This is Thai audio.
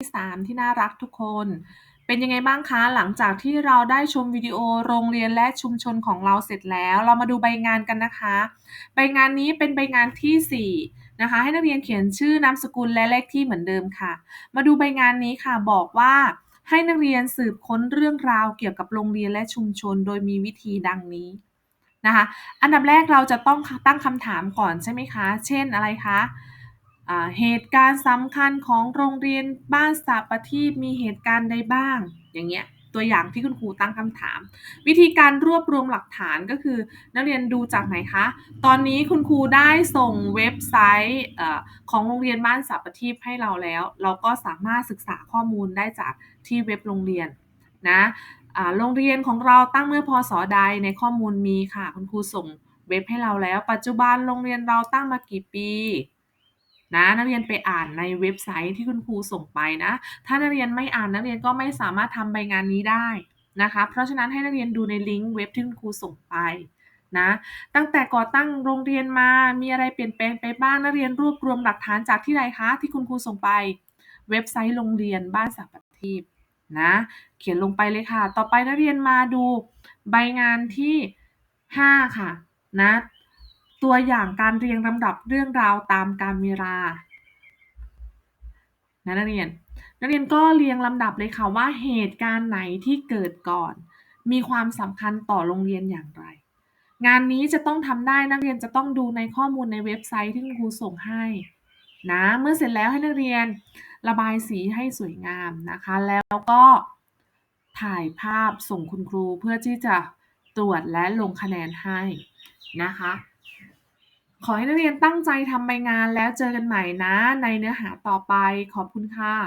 ที่3ที่น่ารักทุกคน เป็นยังไงบ้างคะหลังจากที่เราได้ชมวิดีโอโรงเรียนและชุมชนของเราเสร็จแล้ว เรามาดูใบงานกันนะคะ ใบงานนี้เป็นใบงานที่ 4 นะคะ ให้นักเรียนเขียนชื่อนามสกุลและเลขที่เหมือนเดิมค่ะ มาดูใบงานนี้ค่ะบอกว่าให้นักเรียนสืบค้นเรื่องราวเกี่ยวกับโรงเรียนและชุมชน โดยมีวิธีดังนี้นะคะ อันดับแรกเราจะต้องตั้งคำถามก่อนใช่ไหมคะ เช่นอะไรคะ เหตุการณ์สำคัญของโรงเรียนบ้านสาปทีปมีเหตุการณ์ใดบ้าง อย่างเงี้ยตัวอย่างที่คุณครูตั้งคำถาม วิธีการรวบรวมหลักฐานก็คือ นักเรียนดูจากไหนคะ ตอนนี้คุณครูได้ส่งเว็บไซต์ของโรงเรียนบ้านสาปทีปให้เราแล้ว เราก็สามารถศึกษาข้อมูลได้จากที่เว็บโรงเรียนนะโรงเรียนของเราตั้งเมื่อพศใดในข้อมูลมีค่ะ คุณครูส่งเว็บให้เราแล้ว ปัจจุบันโรงเรียนเราตั้งมากี่ปี นะนักเรียนไปอ่านในเว็บไซต์ที่คุณครูส่งไปนะ ถ้านักเรียนไม่อ่านนักเรียนก็ไม่สามารถทำใบงานนี้ได้นะคะ เพราะฉะนั้นให้นักเรียนดูในลิงก์เว็บที่คุณครูส่งไปนะตั้งแต่ก่อตั้งโรงเรียนมามีอะไรเปลี่ยนแปลงไปบ้างนักเรียนรวบรวมหลักฐานจากที่ใดคะ ที่คุณครูส่งไป เว็บไซต์โรงเรียนบ้านสาปทีปนะเขียนลงไปเลยค่ะ ต่อไปนักเรียนมาดูใบงานที่ 5 ค่ะนะ ตัวอย่างการเรียงลำดับเรื่องราวตามกาลเวลานะนักเรียน นักเรียนก็เรียงลำดับเลยค่ะว่าเหตุการณ์ไหนที่เกิดก่อน มีความสำคัญต่อโรงเรียนอย่างไร งานนี้จะต้องทำได้นักเรียนจะต้องดูในข้อมูลในเว็บไซต์ที่คุณครูส่งให้นะเมื่อเสร็จแล้วให้นักเรียนระบายสีให้สวยงามนะคะ แล้วก็ถ่ายภาพส่งคุณครูเพื่อที่จะตรวจและลงคะแนนให้นะคะ ขอให้นักเรียนตั้งใจทำใบงานแล้วเจอกันใหม่นะในเนื้อหาต่อไป ขอบคุณค่ะ